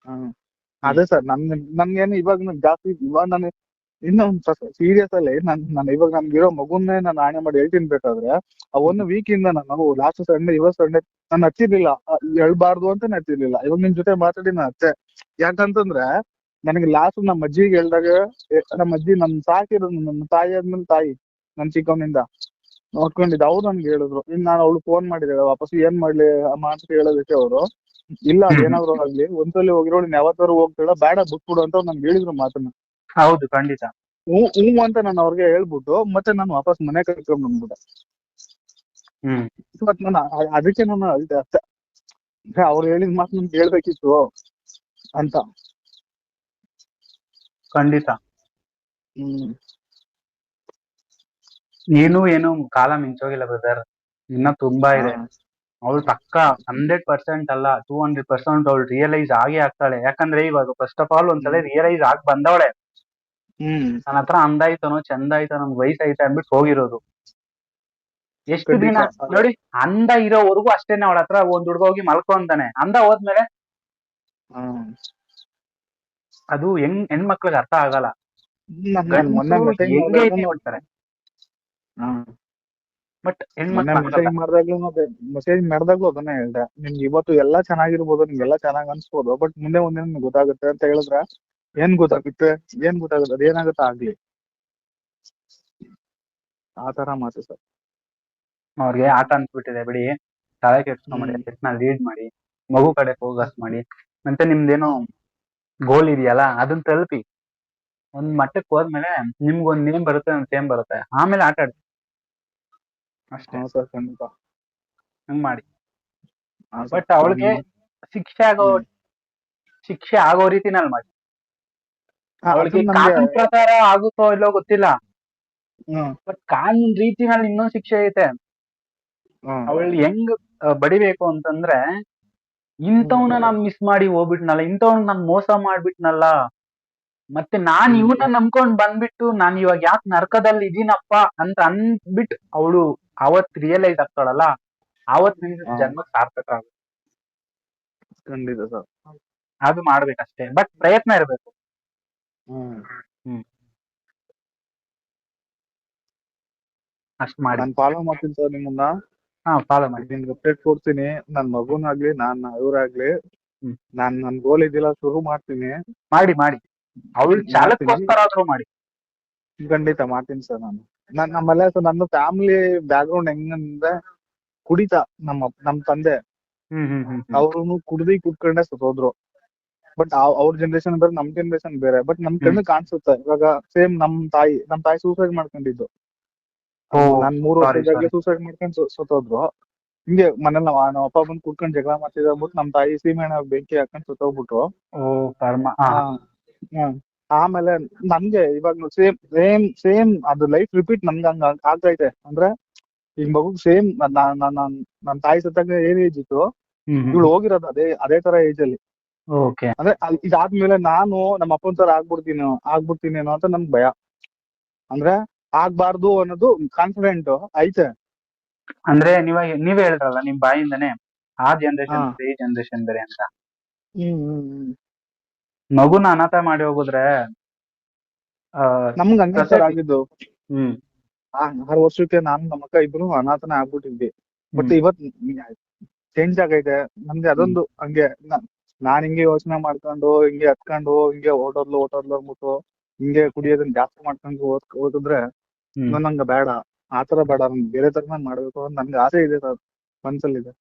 ಹ್ಮ್. ಅದೇ ಸರ್ ನನ್ ನನ್ಗೇನು ಇವಾಗ ಜಾಸ್ತಿ ಇವಾಗ ನಾನು ಇನ್ನೊಂದ್ ಸೀರಿಯಸ್ ಅಲ್ಲಿ ನನ್, ನಾನು ಇವಾಗ ನನ್ಗಿರೋ ಮಗುನ್ನೇ ನಾನು ಆಣೆ ಮಾಡಿ ಹೇಳ್ತೀನಿ ಬೇಕಾದ್ರೆ, ಆ ಒಂದು ವೀಕ್ ಇಂದ ನಾನು ಲಾಸ್ಟ್ ಸಂಡೇ ಇವತ್ ಸಂಡೇ ನಾನು ಹಚ್ಚಿರ್ಲಿಲ್ಲ. ಹೇಳ್ಬಾರ್ದು ಅಂತ ಹಚ್ಚಿರ್ಲಿಲ್ಲ. ಇವಾಗ ನಿನ್ ಜೊತೆ ಮಾತಾಡಿ ನಾನು ಹಚ್ಚೆ. ಯಾಕಂತಂದ್ರೆ ನನಗೆ ಲಾಸ್ಟ್ ನಮ್ಮ ಅಜ್ಜಿಗೆ ಹೇಳ್ದಾಗ ನಮ್ಮ ಅಜ್ಜಿ ನನ್ ಸಾಕಿರೋದು ನನ್ನ ತಾಯಿ ಆದ್ಮೇಲೆ ತಾಯಿ, ನನ್ ಚಿಕ್ಕವನಿಂದ ನೋಡ್ಕೊಂಡಿದ್ದ. ಅವ್ರು ನನ್ಗೆ ಹೇಳಿದ್ರು. ಇನ್ ನಾನು ಅವ್ಳು ಫೋನ್ ಮಾಡಿದೆ ವಾಪಸ್ ಏನ್ ಮಾಡ್ಲಿ ಮಾತು ಹೇಳೋದಕ್ಕೆ ಅವರು. ಇಲ್ಲ. ಏನಾದ್ರು ಆಗ್ಲಿ, ಒಂದ್ಸಲಿ ಹೋಗಿರೋಳು ಯಾವತ್ತಾರು ಹೋಗ್ತಾಳ, ಬೇಡ, ಬಿಟ್ಬಿಡು ಅಂತ ನನ್ಗೆ ಹೇಳಿದ್ರು ಮಾತನ್ನ. ಹೌದು ಖಂಡಿತ. ಹ್ಞೂ ಹ್ಞೂ ಅಂತ ನಾನು ಅವ್ರಿಗೆ ಹೇಳ್ಬಿಟ್ಟು ಮತ್ತೆ ನಾನು ವಾಪಸ್ ಮನೆ ಕರ್ಕೊಂಡ್ ಬಂದ್ಬಿಟ್ಟೆ. ಹ್ಮ್. ಮತ್ ನಾನು ಅ- ಅದಕ್ಕೆ ನಾನು ಅಳ್ದೆ ಅಷ್ಟೇ ಅಂದ್ರೆ ಅವ್ರು ಹೇಳಿದ ಮಾತು ನನ್ಗೆ ಹೇಳ್ಬೇಕಿತ್ತು ಅಂತ. ಖಂಡಿತ. ಹ್ಮ್. ನೀನು ಏನು ಕಾಲ ಮಿಂಚೋಗಿಲ್ಲ ಬ್ರದರ್ ಇನ್ನ ತುಂಬಾ ಇದೆ. ಅವಳು ಪಕ್ಕ ಹಂಡ್ರೆಡ್ ಪರ್ಸೆಂಟ್ ಅಲ್ಲ ಟೂ ಹಂಡ್ರೆಡ್ ಪರ್ಸೆಂಟ್ ಅವಳು ರಿಯಲೈಸ್ ಆಗೇ ಆಗ್ತಾಳೆ. ಯಾಕಂದ್ರೆ ಇವಾಗ ಫಸ್ಟ್ ಆಫ್ ಆಲ್ ಒಂದ್ಸಲ ರಿಯಲೈಸ್ ಆಗಿ ಬಂದವಳೆ. ಹ್ಮ್. ನನ್ನ ಹತ್ರ ಅಂದ ಆಯ್ತನೋ ಚಂದ ಆಯ್ತೋ ನಮ್ಗೆ ಆಯ್ತಾ ಅಂದ್ಬಿಟ್ಟು ಹೋಗಿರೋದು. ಎಷ್ಟು ದಿನ? ನೋಡಿ ಅಂದ ಇರೋವರೆಗೂ ಅಷ್ಟೇನೆ ಅವಳ ಹತ್ರ ಒಂದ್ ಹುಡುಗ ಹೋಗಿ ಮಲ್ಕೊಂತಾನೆ. ಅಂದ ಹೋದ್ಮೇಲೆ ಅದು ಹೆಣ್ ಹೆಣ್ಮಕ್ಳಿಗೆ ಅರ್ಥ ಆಗಲ್ಲ. ಹೆಂಗೆ ಬಟ್ ಮೆಸೇಜ್ ಮಾಡ್ದಾಗ್ಲೂ ಅದನ್ನೇ ಹೇಳ್ದೆ. ನಿಮ್ಗೆ ಇವತ್ತು ಎಲ್ಲಾ ಚೆನ್ನಾಗಿರ್ಬೋದು ನಿಮ್ಗೆಲ್ಲ ಚೆನ್ನಾಗ್ ಅನ್ಸ್ಬೋದು ಬಟ್ ಮುಂದೆ ಒಂದಿನ ಗೊತ್ತಾಗುತ್ತೆ ಅಂತ ಹೇಳಿದ್ರೆ ಏನ್ ಗೊತ್ತಾಗುತ್ತೆ? ಏನ್ ಗೊತ್ತಾಗುತ್ತೆ? ಅದೇನಾಗುತ್ತೆ ಆಗ್ಲಿ? ಆ ತರ ಮಾತು ಸರ್. ಅವ್ರಿಗೆ ಆಟ ಅನ್ಸ್ಬಿಟ್ಟಿದೆ. ಬಿಡಿ. ತಲೆ ಕೆಡ್ಸ್ಕೊಂಬಿಡಿ ಚೆಸ್ನ ಲೀಡ್ ಮಾಡಿ ಮಗು ಕಡೆ ಫೋಕಸ್ ಮಾಡಿ. ಮತ್ತೆ ನಿಮ್ದೇನೋ ಗೋಲ್ ಇದೆಯಲ್ಲ ಅದನ್ನ ತಲುಪಿ. ಒಂದ್ ಮಟ್ಟಕ್ಕೆ ಹೋದ್ಮೇಲೆ ನಿಮ್ಗೊಂದ್ ನೇಮ್ ಬರುತ್ತೆ ಒಂದ್ ಸೇಮ್ ಬರುತ್ತೆ. ಆಮೇಲೆ ಆಟ ಆಡಿ ಅಷ್ಟೇ. ಸರ್ ಖಂಡಿತ. ಹಂಗ್ ಮಾಡಿ. ಬಟ್ ಅವಳಿಗೆ ಶಿಕ್ಷೆ ಆಗೋ ಶಿಕ್ಷೆ ಆಗೋ ರೀತಿನಲ್ಲಿ ಮಾಡಿ. ಅವಳಿಗೆ ಕಾನೂನ್ ಪ್ರಕಾರ ಆಗುತ್ತೋ ಇಲ್ಲೋ ಗೊತ್ತಿಲ್ಲ. ಬಟ್ ಕಾನೂನ್ ರೀತಿನಲ್ಲಿ ಇನ್ನೊಂದ್ ಶಿಕ್ಷೆ ಐತೆ. ಅವಳು ಹೆಂಗ್ ಬಡಿಬೇಕು ಅಂತಂದ್ರೆ ಇಂಥವ್ನ ನಾನ್ ಮಿಸ್ ಮಾಡಿ ಹೋಗ್ಬಿಟ್ನಲ್ಲ ಇಂಥವ್ನ ನಾನ್ ಮೋಸ ಮಾಡ್ಬಿಟ್ನಲ್ಲ ಮತ್ತೆ ನಾನ್. ಇವನ್ನ ನಂಬ್ಕೊಂಡ್ ಬಂದ್ಬಿಟ್ಟು ನಾನ್ ಇವಾಗ ಯಾಕೆ ನರ್ಕದಲ್ಲಿ ಇದೀನಪ್ಪ ಅಂತ ಅಂದ್ಬಿಟ್ಟು ಅವಳು ಅವತ್ ರಿಯಲೈಸ್ ಆಗ್ತಾಳಲ್ಲ ಅವತ್ ಜನ್ಮ ಸಾರ್ಥಕ ಆಗುತ್ತೆ. ಖಂಡಿತ ಸರ್. ಅದು ಮಾಡ್ಬೇಕಷ್ಟೇ. ಬಟ್ ಪ್ರಯತ್ನ ಇರ್ಬೇಕು. ಹ್ಮ್. ಅಷ್ಟ್ ಮಾಡಿ. ನಾನ್ ಫಾಲೋ ಮಾಡ್ತೀನಿ ಸರ್ ನಿಮ್ಮನ್ನ. ಹಾ ಫಾಲೋ ಮಾಡಿ. ನಿಮ್ಗೆ ಅಪ್ಡೇಟ್ ಕೊಡ್ತೀನಿ. ನನ್ ಮಗುನಾಗ್ಲಿ ನಾನ್ ಇವ್ರಾಗ್ಲಿ ಹ್ಮ್. ನಾನ್ ನನ್ ಗೋಲ್ ಇದೆಯಲ್ಲ ಶುರು ಮಾಡ್ತೀನಿ. ಮಾಡಿ ಮಾಡಿ. ಅವಳು. ಚಾಲಕ್ಕೋಸ್ಕರ ಆದ್ರೂ ಮಾಡಿ. ಖಂಡಿತ ಮಾಡ್ತೀನಿ ಸರ್ ನಾನು. ನಾನ್ ನಮ್ಮಲ್ಲ ಸರ್ ನನ್ನ ಫ್ಯಾಮಿಲಿ ಬ್ಯಾಕ್ಗ್ರೌಂಡ್ ಹೆಂಗಂದ್ರೆ ಕುಡಿತ ನಮ್ಮ ನಮ್ ತಂದೆ. ಹ್ಮ್ ಹ್ಮ್ ಹ್ಮ್ ಹ್ಮ್. ಅವ್ರು ಕುಡ್ದಿ ಕುಡ್ಕೊಂಡೆ ಸತ್ತೋದ್ರು. ಬಟ್ ಅವ್ರ ಜನರೇಷನ್ ಬೇರೆ ನಮ್ ಜನರೇಷನ್ ಬೇರೆ. ಬಟ್ ನಮ್ ಕಣ್ಣು ಕಾಣಿಸುತ್ತೆ. ಇವಾಗ ಸೇಮ್ ನಮ್ ತಾಯಿ ನಮ್ ತಾಯಿ ಸೂಸೈಡ್ ಮಾಡ್ಕೊಂಡಿದ್ದು. ನಾನ್ ಮೂರು sorry. ಸೂಸೈಡ್ ಮಾಡ್ಕೊಂಡು ಸತ್ತೋದ್ರು ಹಿಂಗೆ ಮನೇಲಿ ನಾವ್ ನಮ್ಮ ಅಪ್ಪ ಬಂದ್ ಕುಡ್ಕೊಂಡ್ ಜಗಳ ಮಾಡ್ತಿದ್ದ ಅಂದ್ಬಿಟ್ಟು ನಮ್ ತಾಯಿ ಸೀಮೆಣ್ಣ ಬೆಂಕಿ ಹಾಕೊಂಡ್ ಸತ್ತೋಗ್ಬಿಟ್ರು. ಆಮೇಲೆ ನನ್ಗೆ ಇವಾಗ ಸೇಮ್ ಸೇಮ್ ಸೇಮ್ ಅದು ಲೈಫ್ ರಿಪೀಟ್ ನನ್ಗೆ ಹಂಗ ಆಗ್ತೈತೆ. ಅಂದ್ರೆ ಈಗ ಮಗು ಸೇಮ್ ನನ್ ತಾಯಿ ಸತ್ತಾಗ ಏನ್ ಏಜ್ ಇತ್ತು? ಇವಳು ಹೋಗಿರೋದು ಅದೇ ಅದೇ ತರ ಏಜ್ ಅಲ್ಲಿ. ಓಕೆ ಅಂದ್ರೆ ಅಲ್- ಇದಾದ್ಮೇಲೆ ನಾನು ನಮ್ಮ ಅಪ್ಪನ್ ತರ ಆಗ್ಬಿಡ್ತೀನಿ ಆಗ್ಬಿಡ್ತೀನೇನೋ ಅಂತ ನನ್ಗ್ ಭಯ. ಅಂದ್ರೆ ಆಗ್ಬಾರ್ದು ಅನ್ನೋದು ಕಾನ್ಫಿಡೆಂಟ್ ಐತೆ. ಅಂದ್ರೆ ನೀವ ನೀವೇ ಹೇಳಿದ್ರಲ್ಲ ನಿಮ್ ಬಾಯಿಂದಾನೆ ಆ ಜನರೇಷನ್ ಹಾ. ಈ ಜನರೇಷನ್ ಬೇರೆ ಅಂತ. ಮಗುನ ಅನಾಥ ಮಾಡಿ ಹೋಗುದ್ರೆ ಆ, ನಮ್ಗ್ ಹಂಗೆ ಸರ್ ಆಗಿದ್ದು. ಹ್ಮ್. ಆರು ವರ್ಷಕ್ಕೆ ನಾನು ನಮ್ಮ ಅಕ್ಕ ಇಬ್ರು ಅನಾಥನ ಆಗ್ಬಿಟ್ಟಿದ್ವಿ. ಬಟ್ ಹ್ಮ್. ಇವತ್ ಚೇಂಜ್ ಆಗೈತೆ. ನಮ್ಗೆ ಅದೊಂದು ಹಂಗೆ ನ- ನಾನ್ ಹಿಂಗೆ ಯೋಚನೆ ಮಾಡ್ಕೊಂಡು ಹಿಂಗೆ ಹತ್ಕೊಂಡು ಹಿಂಗೆ ಓಟೋದ್ಲು ಓಟೋದ್ಲು ಅಂದ್ಬಿಟ್ಟು ಹಿಂಗೆ ಕುಡಿಯೋದನ್ನ ಜಾಸ್ತಿ ಮಾಡ್ಕೊಂಡು ಓದ್ ಓದಿದ್ರೆ ಹ್ಮ್. ನಂಗೆ ಬೇಡ. ಆತರ ಬೇಡ. ನಂಗೆ ಬೇರೆ ತರನ ಮಾಡ್ಬೇಕು ಅಂತ ನನ್ಗೆ ಆಸೆ ಇದೆ ಸರ್. ಮನ್ಸಲ್ಲಿದೆ.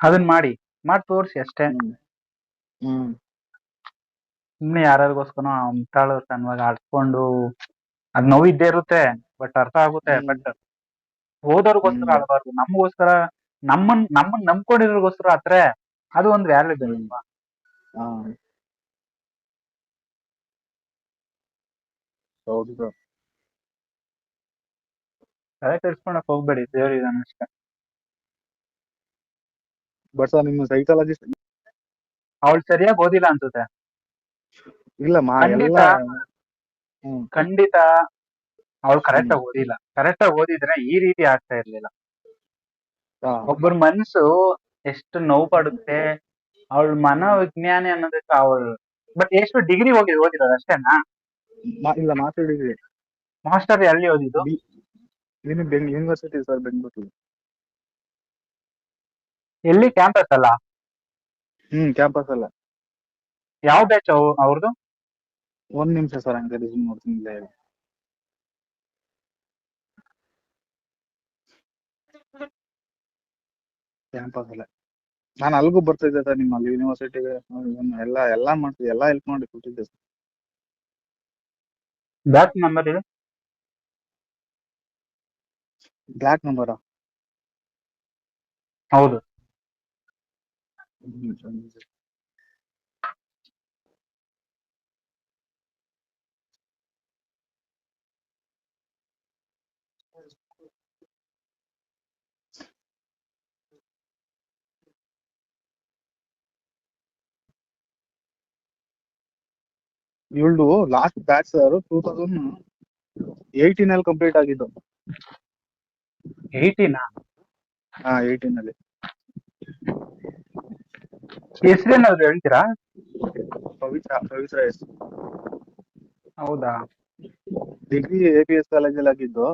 ಅದನ್ ಮಾಡಿ. ಮಾಡಿ ತೋರಿಸಿ ಅಷ್ಟೇ. ಹ್ಮ್. ಹ್ಮ್. ಸುಮ್ನೆ ಯಾರಿಗೋಸ್ಕರ ಮುಟ್ಟಾಳ ತನ್ವಾಗ ಆಡ್ಸ್ಕೊಂಡು ಅದ್ ನೋವು ಇದ್ದೇ ಇರುತ್ತೆ ಬಟ್ ಅರ್ಥ ಆಗುತ್ತೆ ಹ್ಮ್. ಬಟ್ ಓದೋರ್ಗೋಸ್ಕರ ಹ್ಮ್. ಆಡ್ಬಾರ್ದು ನಮಗೋಸ್ಕರ ನಮ್ಮನ್ ನಮ್ಮನ್ ನಂಬ್ಕೊಂಡಿರೋರ್ಗೋಸ್ಕರ ಆದ್ರೆ ಅದು ಒಂದ್ ವ್ಯಾಲ್ಯೂ ಇದೆ ಹ್ಮ್. ಹಾ ಹೌದು ಸರ್ ತಲೆ ಕೆಡ್ಸ್ಕೊಳಕ್ ಹೋಗ್ಬೇಡಿ ದೇವ್ರಿದಾನೆ ಅಷ್ಟೇ ಬಟ್ ಸರ್ ನಿಮ್ಮ ಸೈಕಾಲಜಿಸ್ಟ್ ಅವಳು ಸರಿಯಾಗಿ ಓದಿಲ್ಲ ಅನ್ಸುತ್ತೆ. ಇಲ್ಲ ಮಾ ಖಂಡಿತ. ಹ್ಮ್. ಖಂಡಿತ. ಅವಳು ಕರೆಕ್ಟ್ ಆಗಿ ಓದಿಲ್ಲ. ಕರೆಕ್ಟ್ ಆಗಿ ಓದಿದ್ರೆ ಈ ರೀತಿ ಆಗ್ತಾ ಇರ್ಲಿಲ್ಲ. ಹಾ. ಒಬ್ಬರ ಮನ್ಸು ಎಷ್ಟು ನೋವು ಪಡುತ್ತೆ ಅವಳ ಮನೋವಿಜ್ಞಾನಿ ಅನ್ನೋದಕ್ಕೆ ಅವಳು ಬಟ್ ಎಷ್ಟು ಡಿಗ್ರಿ ಹೋಗಿ ಓದಿರೋದು ಅಷ್ಟೇನಾ? ಮಾ- ಇಲ್ಲ ಮಾಸ್ಟರ್ ಡಿಗ್ರಿ ಮಾಸ್ಟರ್ ಎಲ್ಲಿ ಓದಿದ್ದು? ಇನ್ನು ಬೆಂಗ್ ಯೂನಿವರ್ಸಿಟಿ ಸರ್ ಬೆಂಗಳೂರು. ಎಲ್ಲಿ ಕ್ಯಾಂಪಸ್ ಅಲ್ಲ? ಹ್ಮ್ ಕ್ಯಾಂಪಸ್ ಅಲ್ಲ. ಯಾವ ಬ್ಯಾಚ್ ಅವ್ರದ್ದು ಒಂದ್ ನಿಮಿಷ ಸರ್ ಹಂಗೆ ರಿಸ್ಯೂಮ್ ನೋಡ್ತೀನಿ ಇಲ್ಲ ಹೇಳಿ. ಕ್ಯಾಂಪಸ್ ಅಲ್ಲ. ನಾನು ಅಲ್ಗೂ ಬರ್ತಿದ್ದೆ ಸರ್ ನಿಮ್ಮ ಅಲ್ಲಿ ಯೂನಿವರ್ಸಿಟಿಗೆ ಎಲ್ಲ ಎಲ್ಲಾ ಮಾಡ್ತಿದ್ದೆ ಎಲ್ಲಾ ಹೆಲ್ಪ್ ಮಾಡಿ ಕೊಟ್ಟಿದ್ದೆ ಸರ್. ಬ್ಯಾಕ್ ನಂಬರ್ ಇದೆ? ಬ್ಲಾಕ್ ನಂಬರ್ ಹೌದು. ಇವಳ್ದು last batch sir two thousand eighteen ಅಲ್ಲಿ ಕಂಪ್ಲೀಟ್ ಆಗಿದ್ದು. ಏಯ್ಟೀನಾ ಹಾ ಏಯ್ಟೀನ್ ಅಲ್ಲಿ. ಹೆಸರೇನಾದ್ರು ಹೇಳ್ತೀರಾ? ಪವಿತ್ರ ಪವಿತ್ರ ಎಸ್ ಹೌದಾ? ಡಿಗ್ರಿ ಎ ಪಿ ಎಸ್ ಕಾಲೇಜಲ್ಲಿ ಆಗಿದ್ದು.